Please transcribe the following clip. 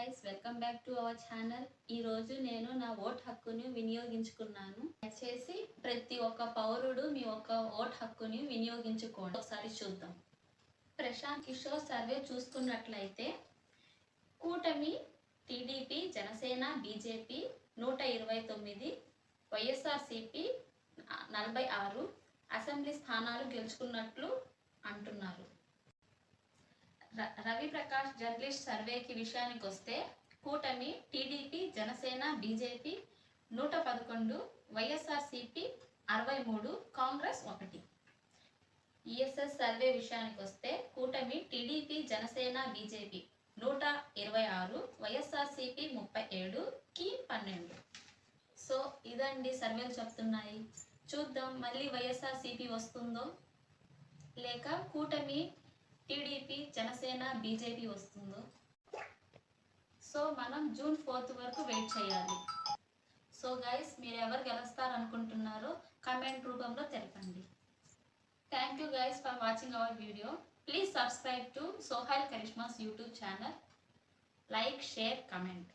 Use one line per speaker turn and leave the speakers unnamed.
Guys welcome back to our channel ఈ రోజు నేను నా ఓట్ హక్కుని వినియోగించుకున్నాను. దయచేసి ప్రతి ఒక్క పౌరుడు మీ ఒక్క ఓట్ హక్కుని వినియోగించుకోండి. ఒకసారి చూద్దాం. ప్రశాంత్ కిషోర్ సర్వే చూసుకున్నట్లయితే కూటమి టీడీపీ జనసేన బీజేపీ నూట ఇరవై తొమ్మిది వైఎస్ఆర్సిపి నలభై ఆరు అసెంబ్లీ స్థానాలు గెలుచుకున్నట్లు అంటున్నారు. రవి ప్రకాష్ జర్నలిస్ట్ సర్వేకి విషయానికి వస్తే కూటమి టీడీపీ జనసేన బీజేపీ నూట పదకొండు వైఎస్ఆర్సిపి అరవై మూడు కాంగ్రెస్ ఒకటి. ఈఎస్ఎస్ సర్వే విషయానికి వస్తే కూటమి టీడీపీ జనసేన బీజేపీ నూట ఇరవై ఆరు వైఎస్ఆర్సిపి ముప్పై ఏడు కి పన్నెండు. సో ఇదండి సర్వేలు చెప్తున్నాయి. చూద్దాం మళ్ళీ వైఎస్ఆర్సిపి వస్తుందో లేక కూటమి జనసేన బీజేపీ వస్తుందో. సో మనం జూన్ ఫోర్త్ వరకు వెయిట్ చేయాలి. సో గైస్ మీరు ఎవరు గెలుస్తారనుకుంటున్నారో కమెంట్ రూపంలో తెలపండి. Thank you guys for watching our video please subscribe to Sohail Karishma's YouTube channel like share comment